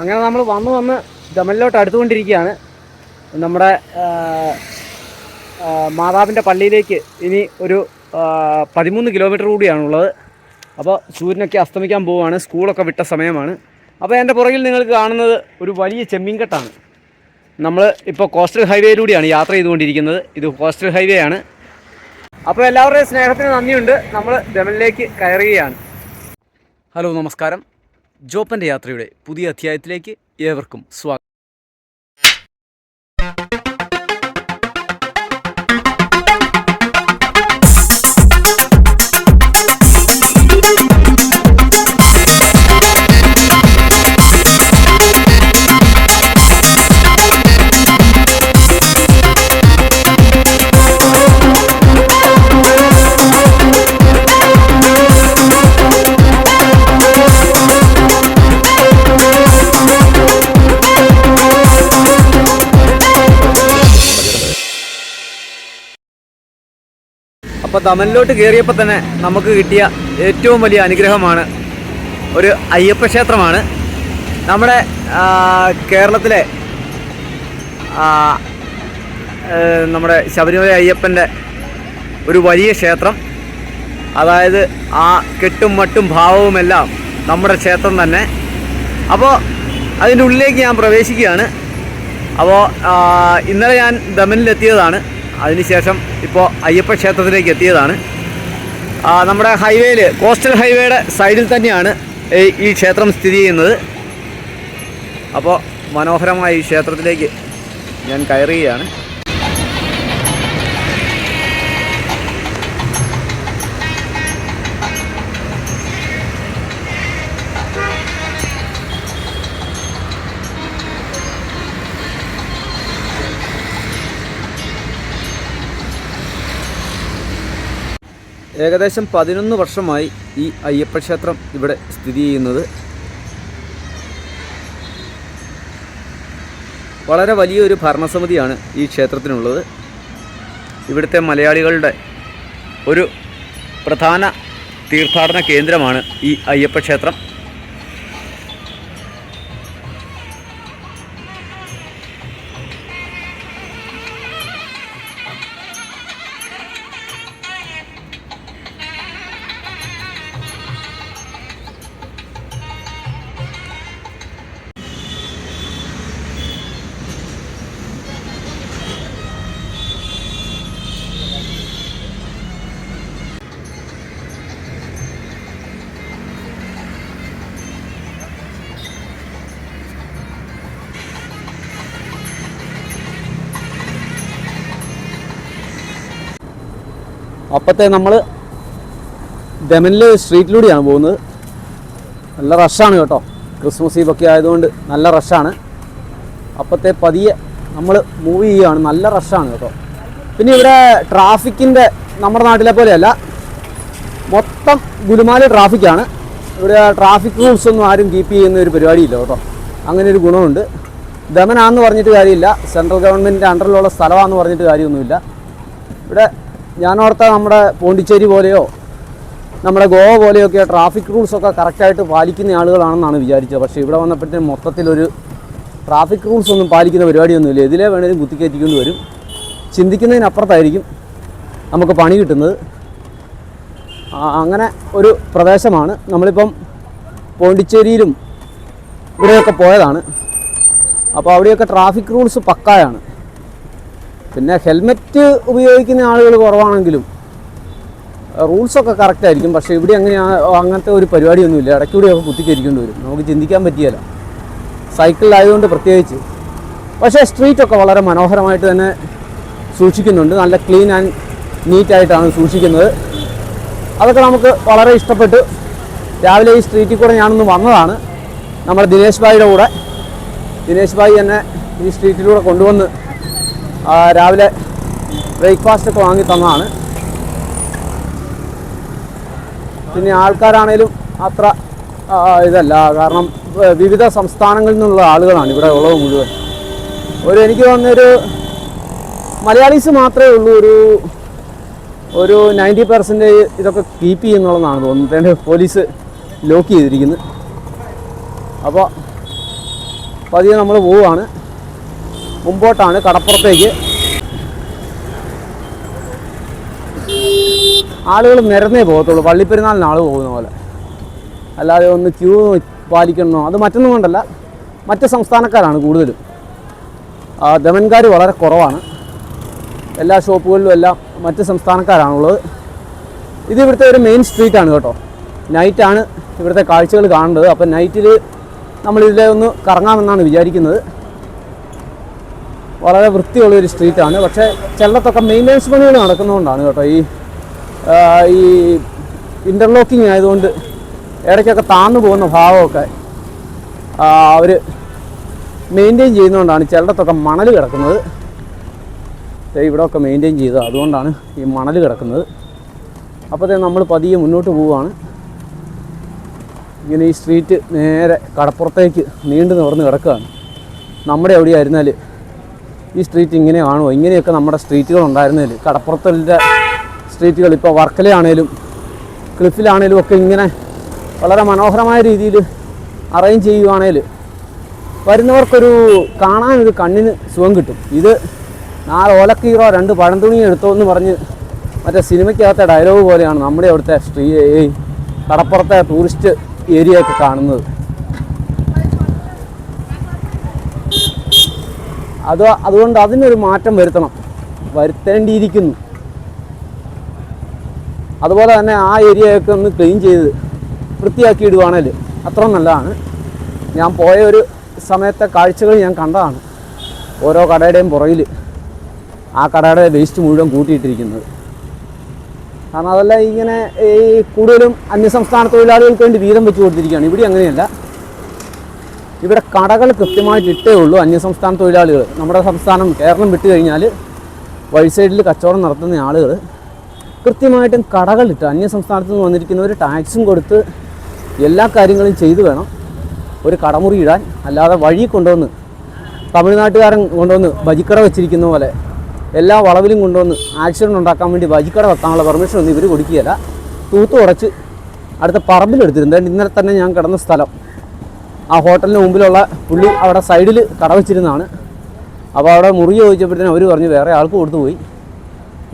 അങ്ങനെ നമ്മൾ വന്ന് വന്ന് ദമലിലോട്ട് അടുത്തുകൊണ്ടിരിക്കുകയാണ്. നമ്മുടെ മാതാവിന്റെ പള്ളിയിലേക്ക് ഇനി ഒരു പതിമൂന്ന് കിലോമീറ്റർ കൂടിയാണുള്ളത്. അപ്പോൾ സൂര്യനൊക്കെ അസ്തമിക്കാൻ പോവുകയാണ്. സ്കൂളൊക്കെ വിട്ട സമയമാണ്. അപ്പോൾ എന്റെ പുറകിൽ നിങ്ങൾക്ക് കാണുന്നത് ഒരു വലിയ ചെമ്മീൻകെട്ടാണ്. നമ്മൾ ഇപ്പോൾ കോസ്റ്റൽ ഹൈവേയിലൂടെയാണ് യാത്ര ചെയ്തുകൊണ്ടിരിക്കുന്നത്. ഇത് കോസ്റ്റൽ ഹൈവേ ആണ്. അപ്പോൾ എല്ലാവരുടെയും സ്നേഹത്തിന് നന്ദിയുണ്ട്. നമ്മൾ ദമനിലേക്ക് കയറുകയാണ്. ഹലോ നമസ്കാരം. ജോപ്പന്റെ യാത്രയുടെ പുതിയ അധ്യായത്തിലേക്ക് ഏവർക്കും സ്വാഗതം. അപ്പോൾ ദമനിലോട്ട് കയറിയപ്പോൾ തന്നെ നമുക്ക് കിട്ടിയ ഏറ്റവും വലിയ അനുഗ്രഹമാണ് ഒരു അയ്യപ്പ ക്ഷേത്രമാണ്. നമ്മുടെ കേരളത്തിലെ നമ്മുടെ ശബരിമല അയ്യപ്പന്റെ ഒരു വലിയ ക്ഷേത്രം. അതായത് ആ കെട്ടും മട്ടും ഭാവവുമെല്ലാം നമ്മുടെ ക്ഷേത്രം തന്നെ. അപ്പോൾ അതിന്റെ ഉള്ളിലേക്ക് ഞാൻ പ്രവേശിക്കുകയാണ്. അപ്പോൾ ഇന്നലെ ഞാൻ ദമനിലെത്തിയതാണ്. അതിനുശേഷം ഇപ്പോൾ അയ്യപ്പ ക്ഷേത്രത്തിലേക്ക് എത്തിയതാണ്. നമ്മുടെ ഹൈവേയിൽ കോസ്റ്റൽ ഹൈവേയുടെ സൈഡിൽ തന്നെയാണ് ഈ ക്ഷേത്രം സ്ഥിതി ചെയ്യുന്നത്. അപ്പോൾ മനോഹരമായ ഈ ക്ഷേത്രത്തിലേക്ക് ഞാൻ കയറുകയാണ് ഏകദേശം പതിനൊന്ന് വർഷമായി ഈ അയ്യപ്പ ക്ഷേത്രം ഇവിടെ സ്ഥിതി ചെയ്യുന്നത്. വളരെ വലിയൊരു ഭരണസമിതിയാണ് ഈ ക്ഷേത്രത്തിനുള്ളത്. ഇവിടുത്തെ മലയാളികളുടെ ഒരു പ്രധാന തീർത്ഥാടന കേന്ദ്രമാണ് ഈ അയ്യപ്പ ക്ഷേത്രം. അപ്പത്തെ നമ്മൾ ദമനിലെ സ്ട്രീറ്റിലൂടെയാണ് പോകുന്നത്. നല്ല റഷാണ് കേട്ടോ. ക്രിസ്മസ് ഈവൊക്കെ ആയതുകൊണ്ട് നല്ല റഷാണ് അപ്പത്തെ പതിയെ നമ്മൾ മൂവ് ചെയ്യുകയാണ്. നല്ല റഷാണ് കേട്ടോ. പിന്നെ ഇവിടെ ട്രാഫിക്കിന്റെ നമ്മുടെ നാട്ടിലെ പോലെയല്ല. മൊത്തം ഗുരുമാല ട്രാഫിക്കാണ് ഇവിടെ ട്രാഫിക് റൂൾസ് ഒന്നും ആരും കീപ്പ് ചെയ്യുന്ന ഒരു പരിപാടിയില്ല കേട്ടോ. അങ്ങനെ ഒരു ഗുണമുണ്ട്. ദമനാന്ന് പറഞ്ഞിട്ട് കാര്യമില്ല. സെൻട്രൽ ഗവൺമെന്റിന്റെ അണ്ടറിലുള്ള സ്ഥലമാണെന്ന് പറഞ്ഞിട്ട് കാര്യമൊന്നുമില്ല. ഇവിടെ ഞാൻ ഓർത്ത നമ്മുടെ പോണ്ടിച്ചേരി പോലെയോ നമ്മുടെ ഗോവ പോലെയൊക്കെ ട്രാഫിക് റൂൾസൊക്കെ കറക്റ്റായിട്ട് പാലിക്കുന്ന ആളുകളാണെന്നാണ് വിചാരിച്ചത്. പക്ഷേ ഇവിടെ വന്നപ്പോഴത്തേനും മൊത്തത്തിലൊരു ട്രാഫിക് റൂൾസ് ഒന്നും പാലിക്കുന്ന പരിപാടിയൊന്നുമില്ല. ഇതിലേ വേണേലും കുത്തിക്കയറ്റിക്കൊണ്ട് വരും. ചിന്തിക്കുന്നതിനപ്പുറത്തായിരിക്കും നമുക്ക് പണി കിട്ടുന്നത്. അങ്ങനെ ഒരു പ്രദേശമാണ്. നമ്മളിപ്പം പോണ്ടിച്ചേരിയിലും ഇവിടെയൊക്കെ പോയതാണ്. അപ്പോൾ അവിടെയൊക്കെ ട്രാഫിക് റൂൾസ് പക്കായാണ്. പിന്നെ ഹെൽമെറ്റ് ഉപയോഗിക്കുന്ന ആളുകൾ കുറവാണെങ്കിലും റൂൾസൊക്കെ കറക്റ്റ് ആയിരിക്കും. പക്ഷേ ഇവിടെ അങ്ങനെ അങ്ങനത്തെ ഒരു പരിപാടിയൊന്നുമില്ല. ഇടയ്ക്കൂടെയൊക്കെ കുത്തിക്കരിക്കേണ്ടി വരും. നമുക്ക് ചിന്തിക്കാൻ പറ്റിയല്ല. സൈക്കിളിലായതുകൊണ്ട് പ്രത്യേകിച്ച്. പക്ഷേ സ്ട്രീറ്റൊക്കെ വളരെ മനോഹരമായിട്ട് തന്നെ സൂക്ഷിക്കുന്നുണ്ട്. നല്ല ക്ലീൻ ആൻഡ് നീറ്റായിട്ടാണ് സൂക്ഷിക്കുന്നത്. അതൊക്കെ നമുക്ക് വളരെ ഇഷ്ടപ്പെട്ടു. രാവിലെ ഈ സ്ട്രീറ്റിൽ കൂടെ ഞാനൊന്ന് വന്നതാണ്. നമ്മുടെ ദിനേശ് ഭായിയുടെ കൂടെ. ദിനേശ് ഭായി എന്നെ ഈ സ്ട്രീറ്റിലൂടെ കൊണ്ടുവന്ന് രാവിലെ ബ്രേക്ക്ഫാസ്റ്റ് ഒക്കെ വാങ്ങി തന്നതാണ്. പിന്നെ ആൾക്കാരാണേലും അത്ര ഇതല്ല. കാരണം വിവിധ സംസ്ഥാനങ്ങളിൽ നിന്നുള്ള ആളുകളാണ് ഇവിടെ ഉള്ളത് മുഴുവൻ. ഒരു എനിക്ക് തോന്നുന്നൊരു മലയാളീസ് മാത്രമേ ഉള്ളൂ. ഒരു ഒരു നയന്റി പെർസെന്റേജ് ഇതൊക്കെ കീപ്പ് ചെയ്യുന്നുള്ളതാണ് തോന്നുന്നത്. എന്റെ പോലീസ് ലോക്ക് ചെയ്തിരിക്കുന്നത് അപ്പോൾ പതിയെ നമ്മൾ പോവുകയാണ്. മുമ്പോട്ടാണ് കടപ്പുറത്തേക്ക്. ആളുകൾ നിരന്നേ പോകത്തുള്ളൂ. പള്ളിപ്പെരുന്നാളിന് ആൾ പോകുന്ന പോലെ. അല്ലാതെ ഒന്ന് ക്യൂ പാലിക്കണമെന്നോ അത് മറ്റൊന്നും കൊണ്ടല്ല. മറ്റ് സംസ്ഥാനക്കാരാണ് കൂടുതലും. ദമൻകാർ വളരെ കുറവാണ്. എല്ലാ ഷോപ്പുകളിലും എല്ലാം മറ്റ് സംസ്ഥാനക്കാരാണുള്ളത് ഇത് ഇവിടുത്തെ ഒരു മെയിൻ സ്ട്രീറ്റാണ് കേട്ടോ. നൈറ്റാണ് ഇവിടുത്തെ കാഴ്ചകൾ കാണേണ്ടത് അപ്പം നൈറ്റിൽ നമ്മളിതിലെ ഒന്ന് കറങ്ങാമെന്നാണ് വിചാരിക്കുന്നത്. വളരെ വൃത്തിയുള്ള ഒരു സ്ട്രീറ്റാണ് പക്ഷേ ചിലടത്തൊക്കെ മെയിന്റെനൻസ് പണികൾ നടക്കുന്നതുകൊണ്ടാണ് കേട്ടോ ഈ ഈ ഇന്റർലോക്കിംഗ് ആയതുകൊണ്ട് ഇടയ്ക്കൊക്കെ താന്നു പോകുന്ന ഭാവമൊക്കെ അവർ മെയിന്റെയിൻ ചെയ്യുന്നതുകൊണ്ടാണ് ചിലടത്തൊക്കെ മണൽ കിടക്കുന്നത്. ഇവിടെയൊക്കെ മെയിന്റെയിൻ ചെയ്തത്. അതുകൊണ്ടാണ് ഈ മണൽ കിടക്കുന്നത്. അപ്പോഴത്തേ നമ്മൾ പതിയെ മുന്നോട്ട് പോവുകയാണ്. ഇങ്ങനെ ഈ സ്ട്രീറ്റ് നേരെ കടപ്പുറത്തേക്ക് നീണ്ടു നിവർന്ന് കിടക്കുകയാണ്. നമ്മുടെ എവിടെയായിരുന്നാൽ ഈ സ്ട്രീറ്റ് ഇങ്ങനെ കാണുമോ ഇങ്ങനെയൊക്കെ നമ്മുടെ സ്ട്രീറ്റുകൾ ഉണ്ടായിരുന്നതിൽ കടപ്പുറത്തിന്റെ സ്ട്രീറ്റുകൾ ഇപ്പോൾ വർക്കലയാണേലും ക്ലിഫിലാണേലും ഒക്കെ ഇങ്ങനെ വളരെ മനോഹരമായ രീതിയിൽ അറേഞ്ച് ചെയ്യുവാണേൽ വരുന്നവർക്കൊരു കാണാനൊരു കണ്ണിന് സുഖം കിട്ടും. ഇത് നാല് ഓലക്കീറോ രണ്ട് പഴംതുണി എടുത്തോ എന്ന് പറഞ്ഞ് മറ്റേ സിനിമയ്ക്കകത്തെ ഡയലോഗ് പോലെയാണ് നമ്മുടെ അവിടുത്തെ സ്ട്രീ കടപ്പുറത്തെ ടൂറിസ്റ്റ് ഏരിയ ഒക്കെ കാണുന്നത്. അത് അതുകൊണ്ട് അതിനൊരു മാറ്റം വരുത്തണം. വരുത്തേണ്ടിയിരിക്കുന്നു. അതുപോലെ തന്നെ ആ ഏരിയയൊക്കെ ഒന്ന് ക്ലീൻ ചെയ്ത് വൃത്തിയാക്കി ഇടുവാണേൽ അത്ര നല്ലതാണ്. ഞാൻ പോയ ഒരു സമയത്തെ കാഴ്ചകൾ ഞാൻ കണ്ടതാണ്. ഓരോ കടയുടെയും പുറകിൽ ആ കടയുടെ വേസ്റ്റ് മുഴുവൻ കൂട്ടിയിട്ടിരിക്കുന്നത്. കാരണം അതെല്ലാം ഇങ്ങനെ ഈ കൂടുതലും അന്യസംസ്ഥാന തൊഴിലാളികൾക്ക് വേണ്ടി വീതം വെച്ച് കൊടുത്തിരിക്കുകയാണ്. ഇവിടെ അങ്ങനെയല്ല. ഇവിടെ കടകൾ കൃത്യമായിട്ട് ഇട്ടേ ഉള്ളൂ. അന്യസംസ്ഥാന തൊഴിലാളികൾ. നമ്മുടെ സംസ്ഥാനം കേരളം വിട്ട് കഴിഞ്ഞാൽ വഴി സൈഡിൽ കച്ചവടം നടത്തുന്ന ആളുകൾ കൃത്യമായിട്ടും കടകളിട്ട് അന്യസംസ്ഥാനത്ത് നിന്ന് വന്നിരിക്കുന്നവർ ടാക്സും കൊടുത്ത് എല്ലാ കാര്യങ്ങളും ചെയ്തു വേണം. ഒരു കടമുറി ഇടാൻ. അല്ലാതെ വഴി കൊണ്ടുവന്ന് തമിഴ്നാട്ടുകാരൻ കൊണ്ടുവന്ന് ബജിക്കട വെച്ചിരിക്കുന്ന പോലെ എല്ലാ വളവിലും കൊണ്ടുവന്ന് ആക്സിഡന്റ് ഉണ്ടാക്കാൻ വേണ്ടി ബജിക്കട വെക്കാനുള്ള പെർമിഷൻ ഒന്നും ഇവർ കൊടുക്കുകയില്ല. തൂത്ത് ഉടച്ച് അടുത്ത പറമ്പിലെടുത്തിരുന്നു ഇന്നലെ തന്നെ ഞാൻ കിടന്ന സ്ഥലം. ആ ഹോട്ടലിന് മുമ്പിലുള്ള പുള്ളി അവിടെ സൈഡിൽ കട വെച്ചിരുന്നതാണ്. അപ്പോൾ അവിടെ മുറി ചോദിച്ചപ്പോഴത്തേനും അവർ പറഞ്ഞു വേറെ ആൾക്ക് കൊടുത്തു പോയി.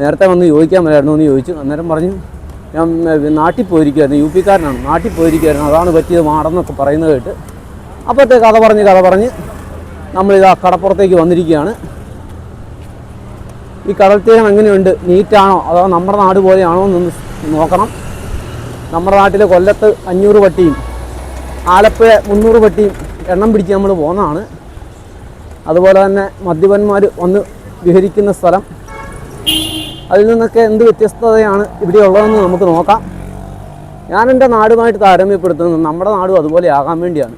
നേരത്തെ വന്ന് ചോദിക്കാൻ മേലായിരുന്നു എന്ന് ചോദിച്ചു. അന്നേരം പറഞ്ഞു ഞാൻ നാട്ടിൽ പോയിരിക്കുമായിരുന്നു യു പിക്കാരനാണ്. നാട്ടിൽ പോയിരിക്കുമായിരുന്നു അതാണ് പറ്റിയത് മാടെന്നൊക്കെ പറയുന്നത് കേട്ട് അപ്പോഴത്തെ കഥ പറഞ്ഞ് കഥ പറഞ്ഞ് നമ്മളിത് ആ കടപ്പുറത്തേക്ക് വന്നിരിക്കുകയാണ്. ഈ കടൽ തീരം എങ്ങനെയുണ്ട്? നീറ്റാണോ? അതോ നമ്മുടെ നാട് പോലെയാണോ എന്നൊന്ന് നോക്കണം. നമ്മുടെ നാട്ടിലെ കൊല്ലത്ത് അഞ്ഞൂറ് പട്ടിയും ആലപ്പുഴ മുന്നൂറ് പെട്ടി എണ്ണം പിടിച്ച് നമ്മൾ പോകുന്നതാണ്. അതുപോലെ തന്നെ മദ്യപന്മാർ വന്ന് വിഹരിക്കുന്ന സ്ഥലം. അതിൽ നിന്നൊക്കെ എന്ത് വ്യത്യസ്തതയാണ് ഇവിടെ ഉള്ളതെന്ന് നമുക്ക് നോക്കാം. ഞാൻ എന്റെ നാടുമായിട്ട് താരതമ്യപ്പെടുത്തുന്നത് നമ്മുടെ നാടും അതുപോലെ ആകാൻ വേണ്ടിയാണ്.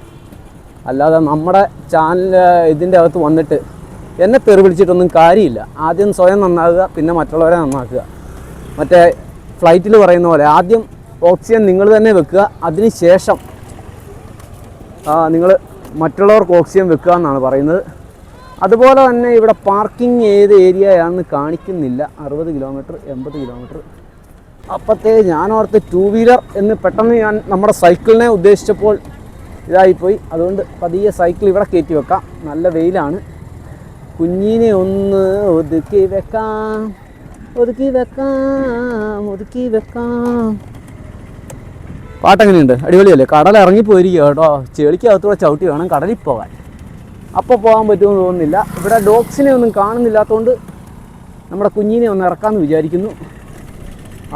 അല്ലാതെ നമ്മുടെ ചാനൽ ഇതിന്റെ അകത്ത് വന്നിട്ട് എന്നെ തെറി വിളിച്ചിട്ടൊന്നും കാര്യമില്ല. ആദ്യം സ്വയം നന്നാകുക പിന്നെ മറ്റുള്ളവരെ നന്നാക്കുക. മറ്റേ ഫ്ലൈറ്റിൽ പറയുന്ന പോലെ ആദ്യം ഓക്സിജൻ നിങ്ങൾ തന്നെ വെക്കുക. അതിന് ശേഷം നിങ്ങൾ മറ്റുള്ളവർക്ക് ഓക്സിജൻ വെക്കുക എന്നാണ് പറയുന്നത്. അതുപോലെ തന്നെ ഇവിടെ പാർക്കിംഗ് ഏത് ഏരിയയാണെന്ന് കാണിക്കുന്നില്ല. അറുപത് കിലോമീറ്റർ എൺപത് കിലോമീറ്റർ. അപ്പോഴത്തേ ഞാൻ ഓർത്ത് ടൂ വീലർ എന്ന് പെട്ടെന്ന് ഞാൻ നമ്മുടെ സൈക്കിളിനെ ഉദ്ദേശിച്ചപ്പോൾ ഇതായിപ്പോയി. അതുകൊണ്ട് പതിയെ സൈക്കിൾ ഇവിടെ കയറ്റി വെക്കാം. നല്ല വെയിലാണ്. കുഞ്ഞിനെ ഒന്ന് ഒതുക്കി വെക്കാം. ഒതുക്കി വെക്കാം. ഒതുക്കി വെക്കാം. പാട്ടെങ്ങനെയുണ്ട്? അടിപൊളിയല്ലേ? കടൽ ഇറങ്ങിപ്പോയിരിക്കുക കേട്ടോ. ചെളിക്കകത്തൂടെ ചവിട്ടി വേണം കടലിൽ പോകാൻ. അപ്പോൾ പോകാൻ പറ്റുമെന്ന് തോന്നുന്നില്ല. ഇവിടെ ഡോഗ്സിനെ ഒന്നും കാണുന്നില്ലാത്തതുകൊണ്ട് നമ്മുടെ കുഞ്ഞിനെ ഒന്ന് ഇറക്കാമെന്ന് വിചാരിക്കുന്നു.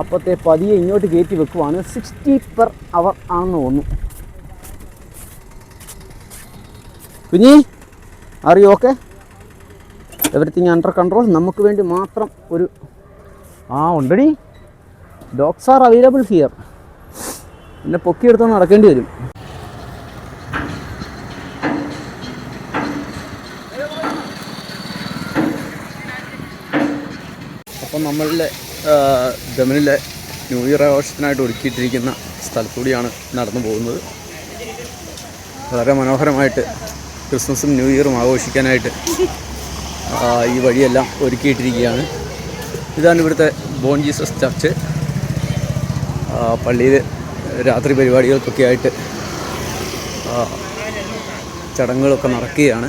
അപ്പോഴത്തെ പതിയെ ഇങ്ങോട്ട് കയറ്റി വെക്കുവാണ്. സിക്സ്റ്റി പെർ അവർ ആണെന്ന് തോന്നുന്നു. കുഞ്ഞി അറിയോ ഓക്കെ എവറിത്തിങ് അണ്ടർ കൺട്രോൾ നമുക്ക് വേണ്ടി മാത്രം ഒരു ആ ഉണ്ടടി. ഡോഗ്സ് ആർ അവൈലബിൾ ഹിയർ എന്നെ പൊക്കിയെടുത്തോണ്ട് നടക്കേണ്ടി വരും. അപ്പം നമ്മളുടെ ദമനിലെ ന്യൂ ഇയർ ആഘോഷത്തിനായിട്ട് ഒരുക്കിയിട്ടിരിക്കുന്ന സ്ഥലത്തൂടിയാണ് നടന്നു പോകുന്നത്. വളരെ മനോഹരമായിട്ട് ക്രിസ്മസും ന്യൂ ഇയറും ആഘോഷിക്കാനായിട്ട് ഈ വഴിയെല്ലാം ഒരുക്കിയിട്ടിരിക്കുകയാണ്. ഇതാണ് ഇവിടുത്തെ ബോൺ ജീസസ് ചർച്ച്. പള്ളിയിൽ രാത്രി പരിപാടികൾക്കൊക്കെ ആയിട്ട് ചടങ്ങുകളൊക്കെ നടക്കുകയാണ്.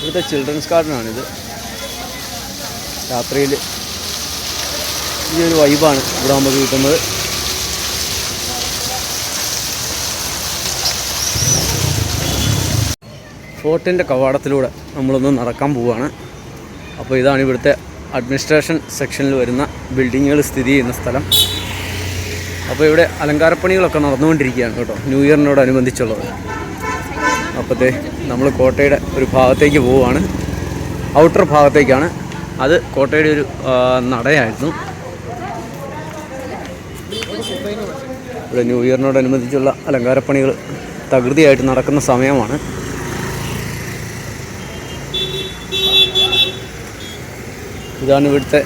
ഇവിടുത്തെ ചിൽഡ്രൻസ് ഗാർഡനാണിത് രാത്രിയിൽ ഈ ഒരു വൈബാണ് ഇവിടെ നമുക്ക് കിട്ടുന്നത്. ഫോർട്ടിന്റെ കവാടത്തിലൂടെ നമ്മളൊന്ന് നടക്കാൻ പോവുകയാണ് അപ്പോൾ ഇതാണ് ഇവിടുത്തെ അഡ്മിനിസ്ട്രേഷൻ സെക്ഷനിൽ വരുന്ന ബിൽഡിങ്ങുകൾ സ്ഥിതി ചെയ്യുന്ന സ്ഥലം. അപ്പോൾ ഇവിടെ അലങ്കാരപ്പണികളൊക്കെ നടന്നുകൊണ്ടിരിക്കുകയാണ് കേട്ടോ ന്യൂ ഇയറിനോടനുബന്ധിച്ചുള്ളത്. അപ്പോഴത്തെ നമ്മൾ കോട്ടയുടെ ഒരു ഭാഗത്തേക്ക് പോവുകയാണ് ഔട്ടർ ഭാഗത്തേക്കാണ്. അത് കോട്ടയുടെ ഒരു നടയായിരുന്നു. ഇവിടെ ന്യൂ ഇയറിനോടനുബന്ധിച്ചുള്ള അലങ്കാരപ്പണികൾ തകൃതിയായിട്ട് നടക്കുന്ന സമയമാണ്. ഇതാണ് ഇവിടുത്തെ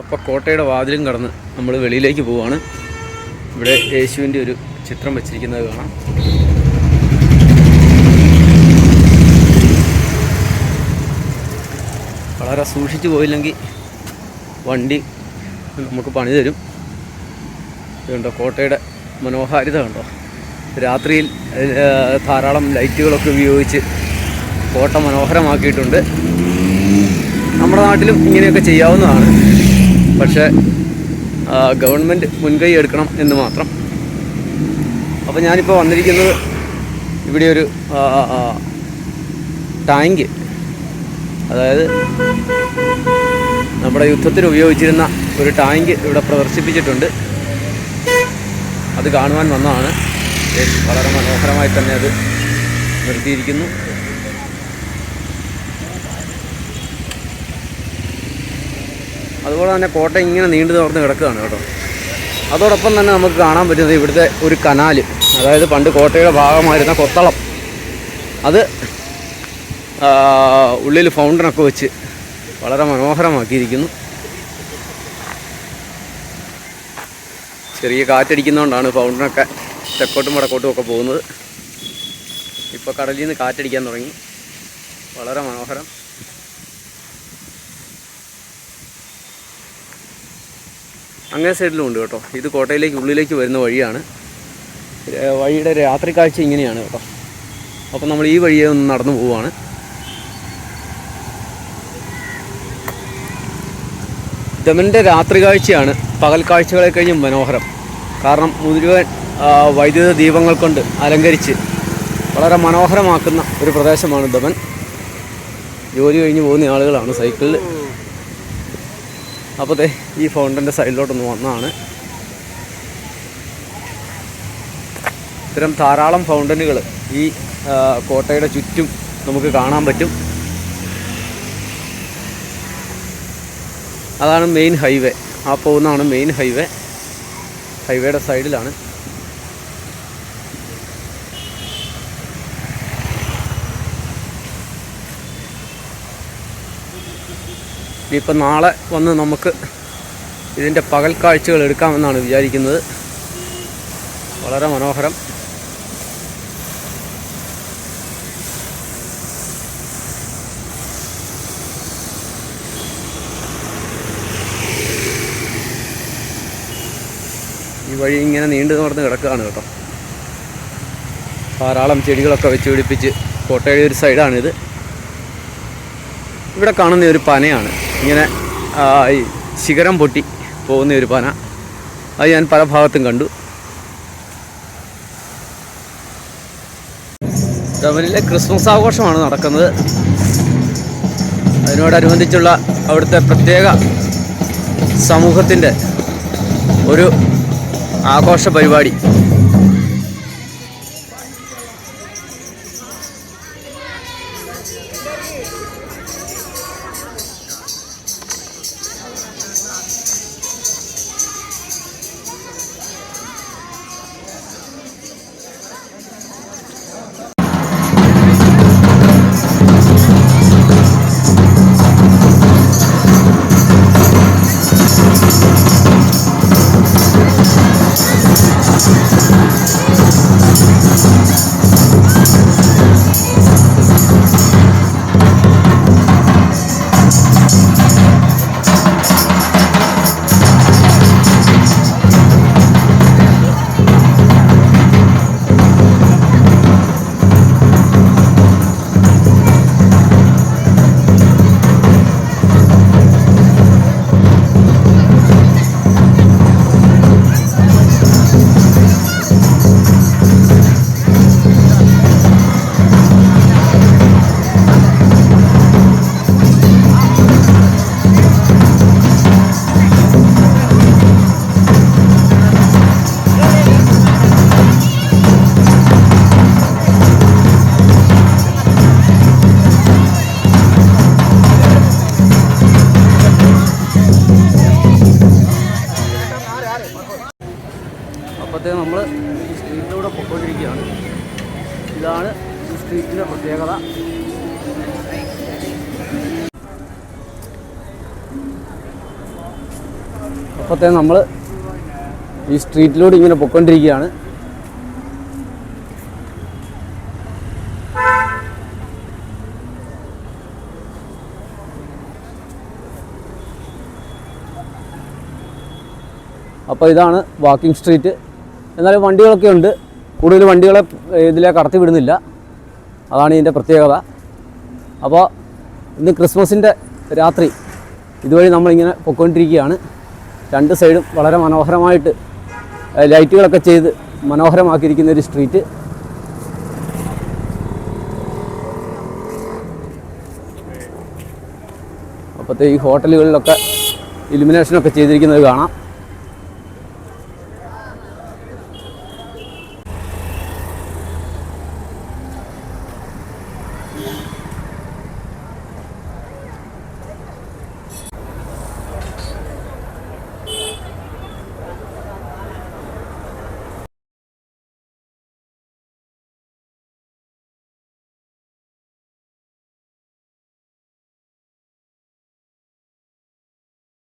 അപ്പോൾ കോട്ടയുടെ വാതിലും കടന്ന് നമ്മൾ വെളിയിലേക്ക് പോവാണ്. ഇവിടെ യേശുവിന്റെ ഒരു ചിത്രം വെച്ചിരിക്കുന്നത് കാണാം. വളരെ സൂക്ഷിച്ചു പോയില്ലെങ്കിൽ വണ്ടി നമുക്ക് പണി തരും കോട്ടയുടെ മനോഹാരിത കണ്ടോ രാത്രിയിൽ ധാരാളം ലൈറ്റുകളൊക്കെ ഉപയോഗിച്ച് കോട്ട മനോഹരമാക്കിയിട്ടുണ്ട്. നമ്മുടെ നാട്ടിലും ഇങ്ങനെയൊക്കെ ചെയ്യാവുന്നതാണ്. പക്ഷേ ഗവൺമെന്റ് മുൻകൈ എടുക്കണം എന്ന് മാത്രം. അപ്പോൾ ഞാനിപ്പോൾ വന്നിരിക്കുന്നത് ഇവിടെ ഒരു ടാങ്ക്. അതായത് നമ്മുടെ യുദ്ധത്തിൽ ഉപയോഗിച്ചിരുന്ന ഒരു ടാങ്ക് ഇവിടെ പ്രദർശിപ്പിച്ചിട്ടുണ്ട്. അത് കാണുവാൻ വന്നതാണ്. വളരെ മനോഹരമായി തന്നെ അത് നിർത്തിയിരിക്കുന്നു. അതുപോലെ തന്നെ കോട്ട ഇങ്ങനെ നീണ്ടു തുറന്ന് കിടക്കുകയാണ് കേട്ടോ. അതോടൊപ്പം തന്നെ നമുക്ക് കാണാൻ പറ്റുന്നത് ഇവിടുത്തെ ഒരു കനാല്. അതായത് പണ്ട് കോട്ടയുടെ ഭാഗമായിരുന്ന കൊത്തളം. അത് ഉള്ളിൽ ഫൗണ്ടനൊക്കെ വെച്ച് വളരെ മനോഹരമാക്കിയിരിക്കുന്നു. ചെറിയ കാറ്റടിക്കുന്നതുകൊണ്ടാണ് ഫൗണ്ടനൊക്കെ തെക്കോട്ടും വടക്കോട്ടും ഒക്കെ പോകുന്നത്. ഇപ്പോൾ കടലിൽ നിന്ന് കാറ്റടിക്കാൻ തുടങ്ങി. വളരെ മനോഹരം. അങ്ങനെ സൈഡിലും ഉണ്ട് കേട്ടോ. ഇത് കോട്ടയിലേക്ക് ഉള്ളിലേക്ക് വരുന്ന വഴിയാണ്. വഴിയുടെ രാത്രി കാഴ്ച ഇങ്ങനെയാണ് കേട്ടോ. അപ്പം നമ്മൾ ഈ വഴിയെ ഒന്ന് നടന്നു പോവുകയാണ് ദമന്റെ രാത്രി കാഴ്ചയാണ് പകൽ കാഴ്ചകളെ കഴിഞ്ഞും മനോഹരം. കാരണം മുഴുവൻ വൈദ്യുത ദീപങ്ങൾ കൊണ്ട് അലങ്കരിച്ച് വളരെ മനോഹരമാക്കുന്ന ഒരു പ്രദേശമാണ് ദമൻ. ജോലി കഴിഞ്ഞ് പോകുന്ന ആളുകളാണ് സൈക്കിളിൽ. അപ്പോൾ ദേ ഈ ഫൗണ്ടന്റെ സൈഡിലോട്ടൊന്ന് വന്നതാണ്. ഇത്തരം ധാരാളം ഫൗണ്ടനുകൾ ഈ കോട്ടയുടെ ചുറ്റും നമുക്ക് കാണാൻ പറ്റും. അതാണ് മെയിൻ ഹൈവേ. ആ പോകുന്നതാണ് മെയിൻ ഹൈവേ. ഹൈവേയുടെ സൈഡിലാണ്. ഇനിയിപ്പോൾ നാളെ വന്ന് നമുക്ക് ഇതിന്റെ പകൽ കാഴ്ചകൾ എടുക്കാമെന്നാണ് വിചാരിക്കുന്നത്. വളരെ മനോഹരം. ഈ വഴി ഇങ്ങനെ നീണ്ടു നടന്ന് കിടക്കുകയാണ് കേട്ടോ. ധാരാളം ചെടികളൊക്കെ വെച്ച് പിടിപ്പിച്ച് കോട്ടയുടെ ഒരു സൈഡാണിത്. ഇവിടെ കാണുന്ന ഒരു പനയാണ്. ഇങ്ങനെ ഈ ശിഖരം പൊട്ടി പോകുന്ന ഒരു പന. അത് ഞാൻ പല ഭാഗത്തും കണ്ടു. തമിഴിലെ ക്രിസ്മസ് ആഘോഷമാണ് നടക്കുന്നത്. അതിനോടനുബന്ധിച്ചുള്ള അവിടുത്തെ പ്രത്യേക സമൂഹത്തിന്റെ ഒരു ആഘോഷ പരിപാടി അപ്പോഴത്തേ നമ്മൾ ഈ സ്ട്രീറ്റിലൂടെ ഇങ്ങനെ പൊക്കൊണ്ടിരിക്കുകയാണ്. അപ്പോൾ ഇതാണ് വാക്കിംഗ് സ്ട്രീറ്റ് എന്നാലും വണ്ടികളൊക്കെ ഉണ്ട്. കൂടുതൽ വണ്ടികളെ ഇതിലേക്ക് കടത്തി വിടുന്നില്ല. അതാണ് ഇതിന്റെ പ്രത്യേകത. അപ്പോൾ ഇന്ന് ക്രിസ്മസിന്റെ രാത്രി ഇതുവഴി നമ്മളിങ്ങനെ പൊയ്ക്കൊണ്ടിരിക്കുകയാണ് രണ്ട് സൈഡും വളരെ മനോഹരമായിട്ട് ലൈറ്റുകളൊക്കെ ചെയ്ത് മനോഹരമാക്കിയിരിക്കുന്ന ഒരു സ്ട്രീറ്റ്. അപ്പോഴത്തെ ഈ ഹോട്ടലുകളിലൊക്കെ ഇലുമിനേഷനൊക്കെ ചെയ്തിരിക്കുന്നത് കാണാം.